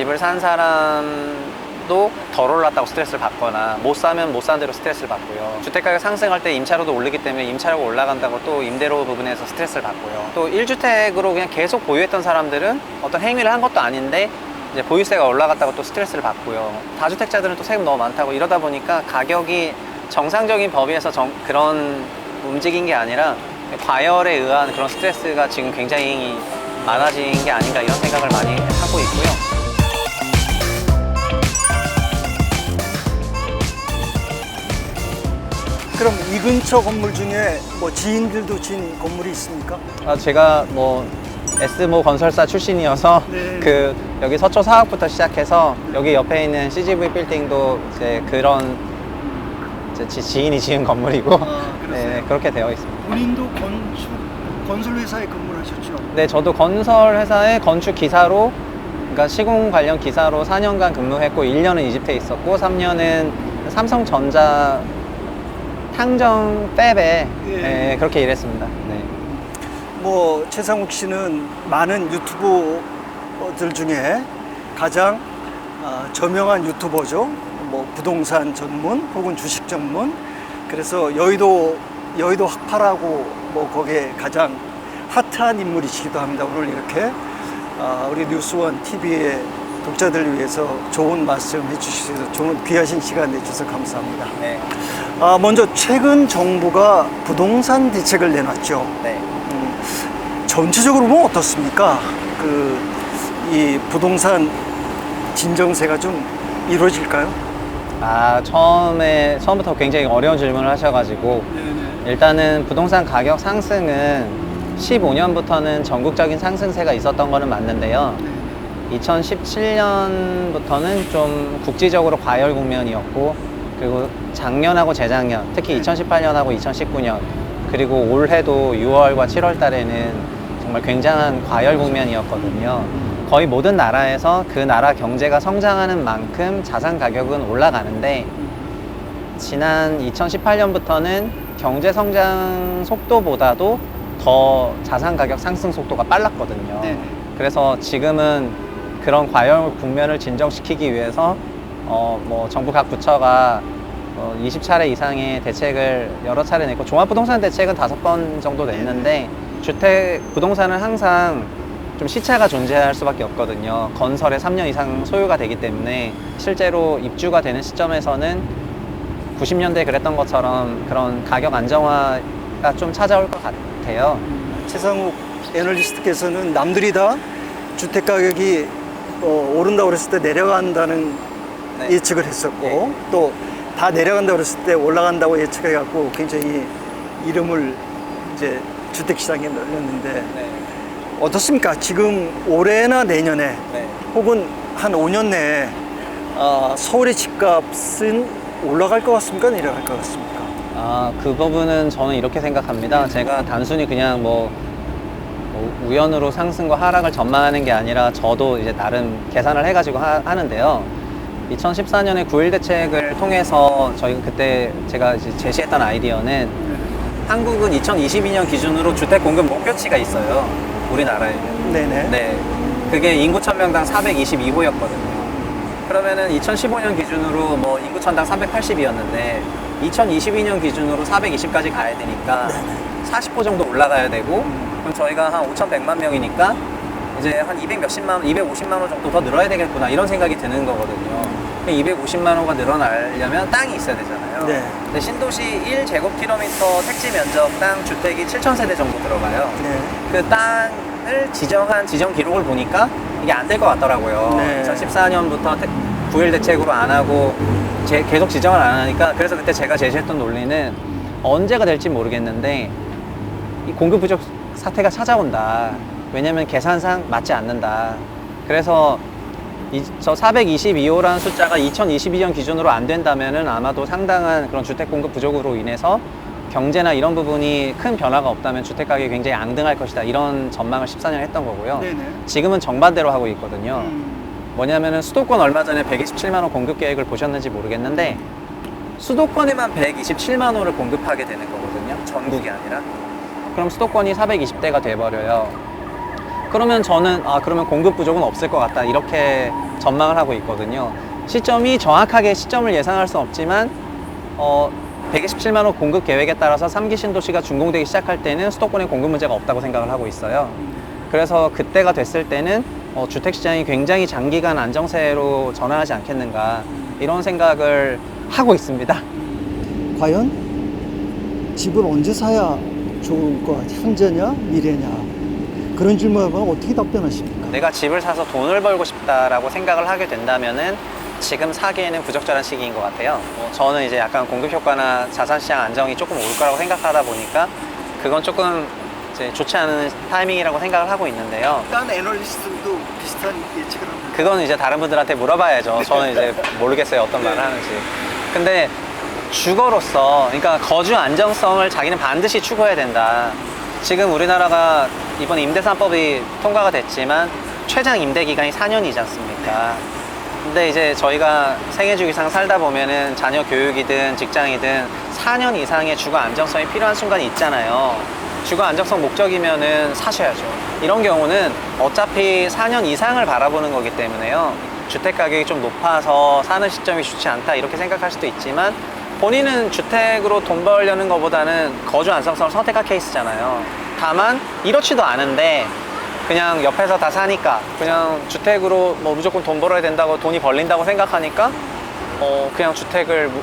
집을 산 사람도 덜 올랐다고 스트레스를 받거나 못 사면 못 산 대로 스트레스를 받고요. 주택가격 상승할 때 임차료도 오르기 때문에 임차료가 올라간다고 또 임대료 부분에서 스트레스를 받고요. 또 1주택으로 그냥 계속 보유했던 사람들은 어떤 행위를 한 것도 아닌데 이제 보유세가 올라갔다고 또 스트레스를 받고요. 다주택자들은 또 세금 너무 많다고 이러다 보니까 가격이 정상적인 범위에서 정- 그런 움직인 게 아니라 과열에 의한 그런 스트레스가 지금 굉장히 많아진 게 아닌가 이런 생각을 많이 하고 있고요. 그럼 이 근처 건물 중에 뭐 지인들도 진 건물이 있습니까? 아, 제가 뭐 S모 건설사 출신이어서 네. 그 여기 서초 사업부터 시작해서 여기 옆에 있는 CGV 빌딩도 이제 그런 이제 지- 지인이 지은 건물이고 아, 그러세요? 네, 그렇게 되어 있습니다. 본인도 건축 건설 회사에 근무하셨죠? 네, 저도 건설 회사의 건축 기사로 그러니까 시공 관련 기사로 4년간 근무했고 1년은 이집트에 있었고 3년은 삼성전자 탕정 팹에 예. 네, 그렇게 일했습니다. 네. 뭐 최상욱 씨는 많은 유튜버들 중에 가장 아, 저명한 유튜버죠. 뭐 부동산 전문 혹은 주식 전문. 그래서 여의도 여의도 학파라고 뭐 거기에 가장 핫한 인물이시기도 합니다. 오늘 이렇게 아, 우리 뉴스원 TV의 독자들을 위해서 좋은 말씀 해주셔서 좋은 귀하신 시간 내주셔서 감사합니다. 네. 아, 먼저 최근 정부가 부동산 대책을 내놨죠. 네. 음, 전체적으로 보면 어떻습니까? 그, 이 부동산 진정세가 좀 이루어질까요? 아 처음에 처음부터 굉장히 어려운 질문을 하셔가지고 일단은 부동산 가격 상승은 15년부터는 전국적인 상승세가 있었던 거는 맞는데요. 2017년부터는 좀 국지적으로 과열 국면이었고 그리고 작년하고 재작년 특히 2018년하고 2019년 그리고 올해도 6월과 7월 달에는 정말 굉장한 과열 국면이었거든요. 거의 모든 나라에서 그 나라 경제가 성장하는 만큼 자산 가격은 올라가는데 지난 2018년부터는 경제 성장 속도보다도 더 자산 가격 상승 속도가 빨랐거든요. 네. 그래서 지금은 그런 과열 국면을 진정시키기 위해서 어, 뭐 정부 각 부처가 어, 20차례 이상의 대책을 여러 차례 냈고 종합부동산 대책은 다섯 번 정도 냈는데 주택 부동산은 항상 좀 시차가 존재할 수밖에 없거든요. 건설에 3년 이상 소요가 되기 때문에 실제로 입주가 되는 시점에서는 90년대 그랬던 것처럼 그런 가격 안정화가 좀 찾아올 것 같아요. 최상욱 애널리스트께서는 남들이 다 주택 가격이 어, 오른다고 그랬을 때 내려간다는 네. 예측을 했었고 예. 또다 내려간다고 그랬을 때 올라간다고 예측해 갖고 굉장히 이름을 이제 주택 시장에 넣었는데 네. 어떻습니까? 지금 올해나 내년에 네. 혹은 한 5년 내에 아, 서울의 집값은 올라갈 것 같습니까? 내려갈 것 같습니까? 아, 그 부분은 저는 이렇게 생각합니다. 제가 단순히 그냥 뭐, 뭐 우연으로 상승과 하락을 전망하는 게 아니라 저도 이제 나름 계산을 해가지고 하, 하는데요. 2014년에 9.1 대책을 통해서 저희가 그때 제가 이제 제시했던 아이디어는 한국은 2022년 기준으로 주택 공급 목표치가 있어요. 우리나라에는. 네네. 네. 그게 인구 1000명당 422호였거든요. 그러면은 2015년 기준으로 뭐 인구 천당 380이었는데 2022년 기준으로 420까지 가야 되니까 40호 정도 올라가야 되고 그럼 저희가 한 5,100만 명이니까 이제 한 200 몇십만 원, 250만 원 정도 더 늘어야 되겠구나 이런 생각이 드는 거거든요. 250만 원가 늘어나려면 땅이 있어야 되잖아요. 네. 근데 신도시 1제곱킬로미터 택지 면적당 주택이 7,000세대 정도 들어가요. 네. 그 땅을 지정한 지정 기록을 보니까 이게 안 될 것 같더라고요. 네. 2014년부터 9일 대책으로 안 하고 제- 계속 지정을 안 하니까 그래서 그때 제가 제시했던 논리는 언제가 될지 모르겠는데 이 공급 부족 사태가 찾아온다. 왜냐면 계산상 맞지 않는다. 그래서 이, 저 422호라는 숫자가 2022년 기준으로 안 된다면은 아마도 상당한 그런 주택 공급 부족으로 인해서 경제나 이런 부분이 큰 변화가 없다면 주택 가격이 굉장히 앙등할 것이다. 이런 전망을 14년 했던 거고요. 네네. 지금은 정반대로 하고 있거든요. 음. 뭐냐면은 수도권 얼마 전에 127만 호 공급 계획을 보셨는지 모르겠는데 수도권에만 127만 호를 공급하게 되는 거거든요. 전국이 아니라. 그럼 수도권이 420대가 돼버려요. 그러면 저는 아 그러면 공급 부족은 없을 것 같다 이렇게 전망을 하고 있거든요. 시점이 정확하게 시점을 예상할 수는 없지만 어 127만 원 공급 계획에 따라서 3기 신도시가 준공되기 시작할 때는 수도권에 공급 문제가 없다고 생각을 하고 있어요. 그래서 그때가 됐을 때는 어, 주택 시장이 굉장히 장기간 안정세로 전환하지 않겠는가 이런 생각을 하고 있습니다. 과연 집을 언제 사야 좋을 것 같아요? 현재냐, 미래냐? 그런 보면 어떻게 답변하십니까? 내가 집을 사서 돈을 벌고 싶다라고 생각을 하게 된다면은 지금 사기에는 부적절한 시기인 것 같아요. 뭐 저는 이제 약간 공급 효과나 자산 시장 안정이 조금 올 거라고 생각하다 보니까 그건 조금 이제 좋지 않은 타이밍이라고 생각을 하고 있는데요. 다른 애널리스트도 비슷한 예측을 합니다. 그건 이제 다른 분들한테 물어봐야죠. 저는 이제 모르겠어요. 어떤 말을 하는지. 근데 주거로서, 그러니까 거주 안정성을 자기는 반드시 추구해야 된다. 지금 우리나라가 이번 임대산법이 통과가 됐지만 최장 임대 기간이 4년이지 않습니까? 근데 이제 저희가 생애주 이상 살다 보면은 자녀 교육이든 직장이든 4년 이상의 주거 안정성이 필요한 순간이 있잖아요. 주거 안정성 목적이면은 사셔야죠. 이런 경우는 어차피 4년 이상을 바라보는 거기 때문에요. 주택 가격이 좀 높아서 사는 시점이 좋지 않다 이렇게 생각할 수도 있지만 본인은 주택으로 돈 벌려는 것보다는 거주 안정성을 선택할 케이스잖아요. 다만 이렇지도 않은데 그냥 옆에서 다 사니까 그냥 주택으로 뭐 무조건 돈 벌어야 된다고 돈이 벌린다고 생각하니까 어 그냥 주택을 무,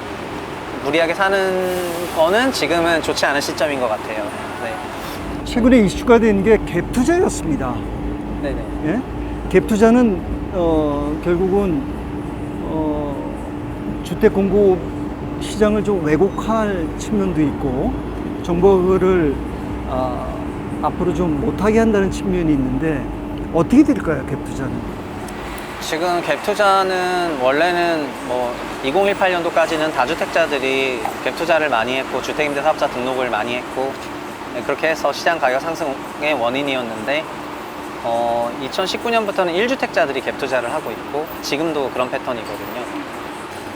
무리하게 사는 거는 지금은 좋지 않은 시점인 것 같아요. 네. 최근에 이슈가 된 게 갭 투자였습니다. 네네. 예? 갭 투자는 어, 결국은 어, 주택 공급 시장을 좀 왜곡할 측면도 있고 그거를 아, 앞으로 좀 못하게 한다는 측면이 있는데 어떻게 될까요, 갭 투자는? 지금 갭 투자는 원래는 뭐 2018년도까지는 다주택자들이 갭 투자를 많이 했고 주택임대 사업자 등록을 많이 했고 네, 그렇게 해서 시장 가격 상승의 원인이었는데 어, 2019년부터는 1주택자들이 갭 투자를 하고 있고 지금도 그런 패턴이거든요.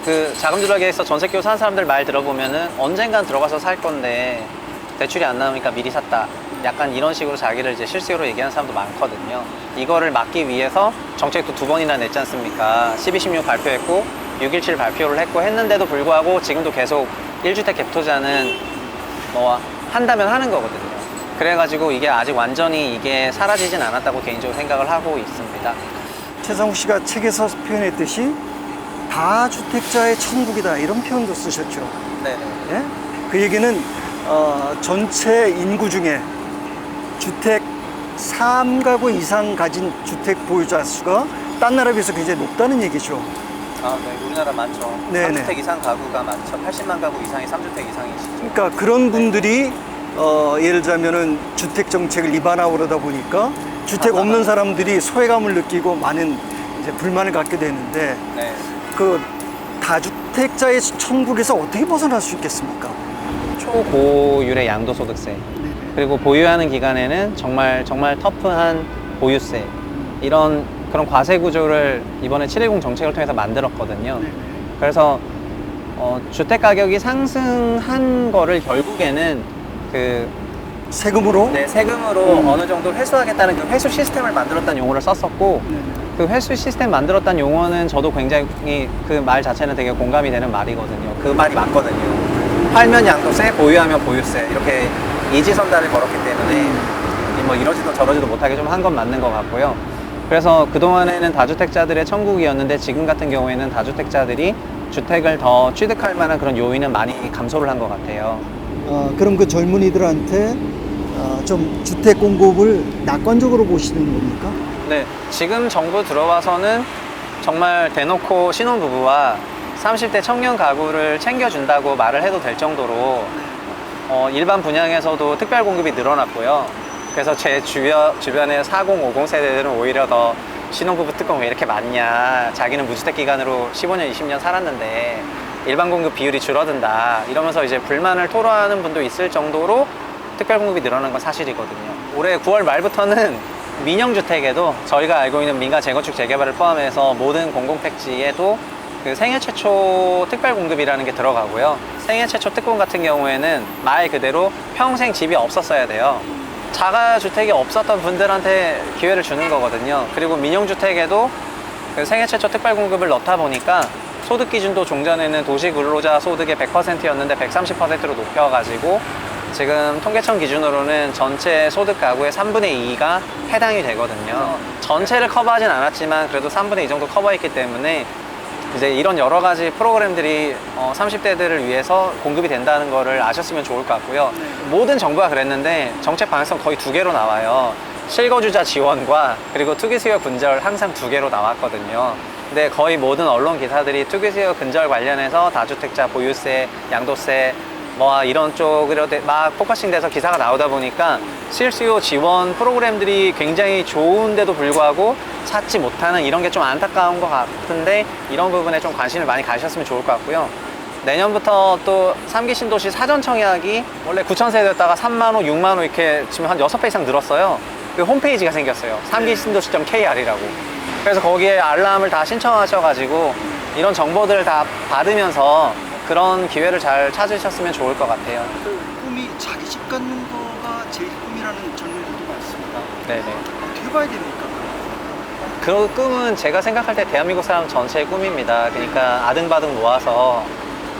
그 자금 조달계에서 전세교 산 사람들 말 들어보면은 언젠간 들어가서 살 건데 대출이 안 나오니까 미리 샀다. 약간 이런 식으로 자기를 이제 실수로 얘기하는 사람도 많거든요. 이거를 막기 위해서 정책도 두 번이나 냈지 않습니까? 12, 16 발표했고 617 발표를 했고 했는데도 불구하고 지금도 계속 1주택 갭 투자는 뭐 한다면 하는 거거든요. 그래가지고 이게 아직 완전히 이게 사라지진 않았다고 개인적으로 생각을 하고 있습니다. 최상욱 씨가 책에서 표현했듯이 다주택자의 천국이다 이런 표현도 쓰셨죠. 네. 예? 그 얘기는 어, 전체 인구 중에 주택 3가구 이상 가진 주택 보유자 수가 딴 나라에 비해서 굉장히 높다는 얘기죠. 아, 네. 우리나라 많죠. 네네. 3주택 이상 가구가 많죠. 80만 가구 이상이 3주택 이상이시죠. 그러니까 그런 분들이 어, 예를 들자면은 주택 정책을 위반하고 그러다 보니까 주택 없는 사람들이 소외감을 느끼고 많은 이제 불만을 갖게 되는데 네. 그 다주택자의 천국에서 어떻게 벗어날 수 있겠습니까? 초고율의 양도소득세 그리고 보유하는 기간에는 정말 정말 터프한 보유세 이런 그런 과세 구조를 이번에 710 정책을 통해서 만들었거든요. 그래서 어, 주택 가격이 상승한 거를 결국에는 그 세금으로 네, 세금으로 음. 어느 정도 회수하겠다는 그 회수 시스템을 만들었다는 용어를 썼었고 그 회수 시스템 만들었다는 용어는 저도 굉장히 그 말 자체는 되게 공감이 되는 말이거든요. 그 말이 맞거든요. 팔면 양도세, 보유하면 보유세 이렇게 이지선단을 걸었기 때문에 뭐 이러지도 저러지도 못하게 좀 한 건 맞는 것 같고요. 그래서 그동안에는 다주택자들의 천국이었는데 지금 같은 경우에는 다주택자들이 주택을 더 취득할 만한 그런 요인은 많이 감소를 한 것 같아요. 어, 그럼 그 젊은이들한테 어, 좀 주택 공급을 낙관적으로 보시는 겁니까? 네, 지금 정부 들어와서는 정말 대놓고 신혼부부와 30대 청년 가구를 챙겨준다고 말을 해도 될 정도로 어, 일반 분양에서도 특별 공급이 늘어났고요. 그래서 제 주변, 주변의 40, 50 세대들은 오히려 더 신혼부부 특권 왜 이렇게 많냐. 자기는 무주택 기간으로 15년, 20년 살았는데 일반 공급 비율이 줄어든다. 이러면서 이제 불만을 토로하는 분도 있을 정도로 특별 공급이 늘어난 건 사실이거든요. 올해 9월 말부터는 민영주택에도 저희가 알고 있는 민간 재건축 재개발을 포함해서 모든 공공택지에도 그 생애 최초 특별 공급이라는 게 들어가고요. 생애 최초 특권 같은 경우에는 말 그대로 평생 집이 없었어야 돼요. 자가 주택이 없었던 분들한테 기회를 주는 거거든요. 그리고 민영주택에도 그 생애 최초 특별 공급을 넣다 보니까 소득 기준도 종전에는 도시 근로자 소득의 100%였는데 130%로 높여가지고 지금 통계청 기준으로는 전체 소득 가구의 3분의 2가 해당이 되거든요. 전체를 커버하진 않았지만 그래도 3분의 2 정도 커버했기 때문에 이제 이런 여러 가지 프로그램들이 어, 30대들을 위해서 공급이 된다는 거를 아셨으면 좋을 것 같고요. 모든 정부가 그랬는데 정책 방향성 거의 두 개로 나와요. 실거주자 지원과 그리고 투기수요 근절 항상 두 개로 나왔거든요. 근데 거의 모든 언론 기사들이 투기수요 근절 관련해서 다주택자 보유세, 양도세 뭐 이런 쪽으로 돼- 막 포커싱 돼서 기사가 나오다 보니까 실수요 지원 프로그램들이 굉장히 좋은데도 불구하고 찾지 못하는 이런 게 좀 안타까운 것 같은데 이런 부분에 좀 관심을 많이 가셨으면 좋을 것 같고요. 내년부터 또 3기 신도시 사전 청약이 원래 9천 세대였다가 3만 호, 6만 호 이렇게 지금 한 6배 이상 늘었어요. 그 홈페이지가 생겼어요. 3기 신도시.kr이라고. 그래서 거기에 알람을 다 신청하셔가지고 이런 정보들을 다 받으면서 그런 기회를 잘 찾으셨으면 좋을 것 같아요. 그 꿈이 자기 집 갖는 거가 제일 꿈이라는 젊은이들도 많습니다. 네네. 어떻게 봐야 됩니까? 그 꿈은 제가 생각할 때 대한민국 사람 전체의 꿈입니다. 그러니까 아등바등 모아서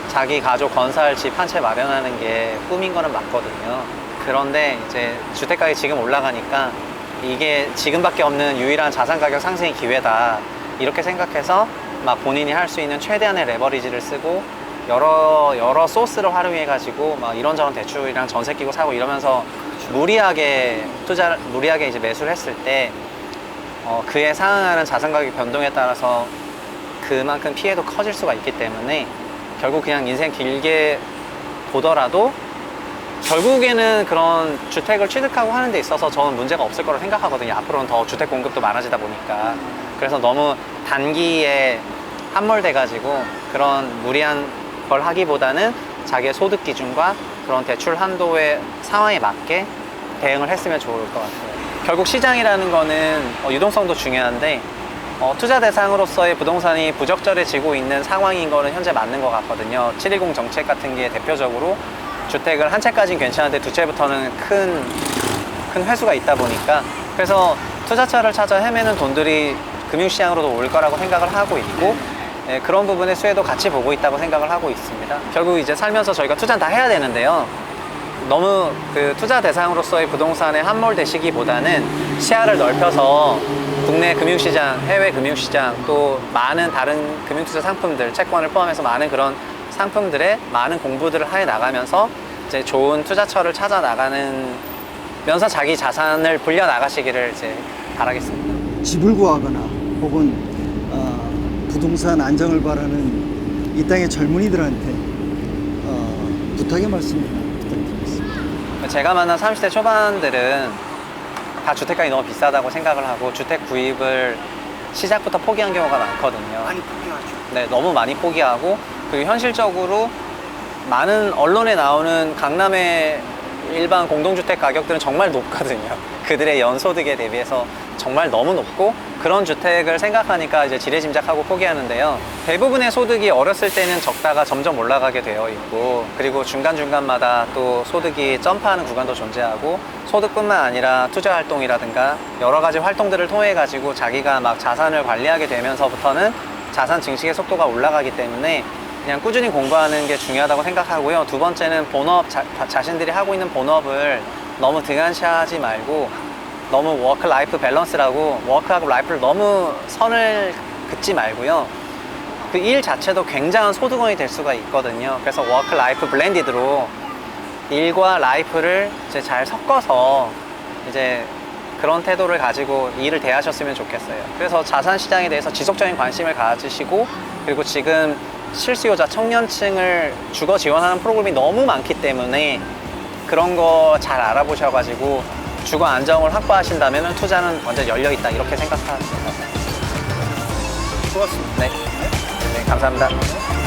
자기 가족 건설 집 한 채 마련하는 게 꿈인 거는 맞거든요. 그런데 이제 주택 가격이 지금 올라가니까 이게 지금밖에 없는 유일한 자산 가격 상승의 기회다. 이렇게 생각해서 막 본인이 할 수 있는 최대한의 레버리지를 쓰고 여러 여러 소스를 활용해 가지고 막 이런저런 대출이랑 전세 끼고 사고 이러면서 무리하게 투자 무리하게 이제 매수를 했을 때 어, 그에 상응하는 자산 가격 변동에 따라서 그만큼 피해도 커질 수가 있기 때문에 결국 그냥 인생 길게 보더라도 결국에는 그런 주택을 취득하고 하는 데 있어서 저는 문제가 없을 거라고 생각하거든요. 앞으로는 더 주택 공급도 많아지다 보니까. 그래서 너무 단기에 함몰돼가지고 그런 무리한 걸 하기보다는 자기의 소득 기준과 그런 대출 한도의 상황에 맞게 대응을 했으면 좋을 것 같아요. 결국 시장이라는 거는 어, 유동성도 중요한데 어, 투자 대상으로서의 부동산이 부적절해지고 있는 상황인 거는 현재 맞는 것 같거든요. 710 정책 같은 게 대표적으로 주택을 한 채까지는 괜찮은데 두 채부터는 큰, 큰 회수가 있다 보니까 그래서 투자처를 찾아 헤매는 돈들이 금융시장으로도 올 거라고 생각을 하고 있고 예, 그런 부분의 수혜도 같이 보고 있다고 생각을 하고 있습니다. 결국 이제 살면서 저희가 투자는 다 해야 되는데요. 너무 그 투자 대상으로서의 부동산에 함몰되시기보다는 시야를 넓혀서 국내 금융시장, 해외 금융시장 또 많은 다른 금융투자 상품들, 채권을 포함해서 많은 그런 상품들에 많은 공부들을 해 나가면서 이제 좋은 투자처를 찾아 나가는 면서 자기 자산을 불려 나가시기를 이제 바라겠습니다. 집을 구하거나 혹은 어, 부동산 안정을 바라는 이 땅의 젊은이들한테 어, 부탁의 말씀 부탁드리겠습니다. 제가 만난 30대 초반들은 다 주택가격이 너무 비싸다고 생각을 하고 주택 구입을 시작부터 포기한 경우가 많거든요. 많이 포기하죠. 네, 너무 많이 포기하고 그리고 현실적으로 많은 언론에 나오는 강남의 일반 공동주택 가격들은 정말 높거든요. 그들의 연소득에 대비해서 정말 너무 높고 그런 주택을 생각하니까 이제 지레짐작하고 포기하는데요. 대부분의 소득이 어렸을 때는 적다가 점점 올라가게 되어 있고 그리고 중간중간마다 또 소득이 점프하는 구간도 존재하고 소득뿐만 아니라 투자 활동이라든가 여러 가지 활동들을 통해 가지고 자기가 막 자산을 관리하게 되면서부터는 자산 증식의 속도가 올라가기 때문에 그냥 꾸준히 공부하는 게 중요하다고 생각하고요. 두 번째는 본업, 자, 자신들이 하고 있는 본업을 너무 등한시하지 말고 너무 워크 라이프 밸런스라고 워크하고 라이프를 너무 선을 긋지 말고요. 그 일 자체도 굉장한 소득원이 될 수가 있거든요. 그래서 워크 라이프 블렌디드로 일과 라이프를 이제 잘 섞어서 이제 그런 태도를 가지고 일을 대하셨으면 좋겠어요. 그래서 자산 시장에 대해서 지속적인 관심을 가지시고 그리고 지금 실수요자 청년층을 주거 지원하는 프로그램이 너무 많기 때문에 그런 거 잘 알아보셔가지고 주거 안정을 확보하신다면 투자는 완전 열려 있다 이렇게 생각하세요. 고맙습니다. 네. 네, 감사합니다.